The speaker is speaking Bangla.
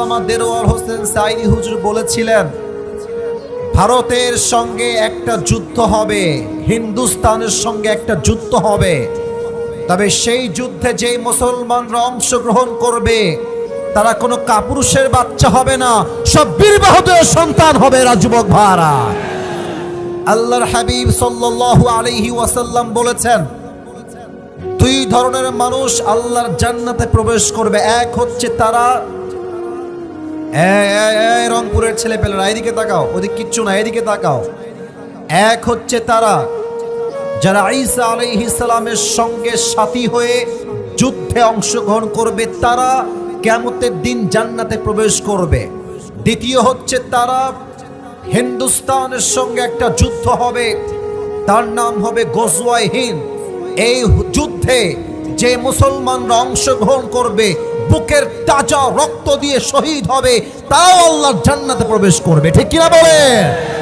আল্লামা দেরোয়ার হোসেন সাইদি হুজুর বলেছিলেন, ভারতের সঙ্গে একটা যুদ্ধ হবে, হিন্দুস্তানের সঙ্গে একটা যুদ্ধ হবে। তবে সেই যুদ্ধে যেই মুসলমানরা অংশগ্রহণ করবে, তারা কোনো কাপুরুষের বাচ্চা হবে না, সব বীরবাহত সন্তান হবে রাজুবক ভাড়া আল্লাহর হাবিব সাল্লাল্লাহু আলাইহি ওয়াসাল্লাম বলেছেন, দুই ধরনের মানুষ আল্লাহর জান্নাতে প্রবেশ করবে, এক হচ্ছে তারা রংপুরের ছেলে পেলেরা এদিকে তাকাও, ওদিকে কিচ্ছু না, এদিকে তাকাও। এক হচ্ছে তারা, যারা ঈসা আলাইহিস সালামের সঙ্গে সাথী হয়ে যুদ্ধে অংশগ্রহণ করবে, তারা কেমতের দিন জান্নাতে প্রবেশ করবে। দ্বিতীয় হচ্ছে তারা হিন্দুস্তানের সঙ্গে একটা যুদ্ধ হবে, তার নাম হবে গোজওয়াই হিন্দ। এই যুদ্ধে যে মুসলমানরা অংশগ্রহণ করবে, বুকের তাজা রক্ত দিয়ে শহীদ হবে, তাও আল্লাহর জান্নাতে প্রবেশ করবে। ঠিক কিনা বলেন?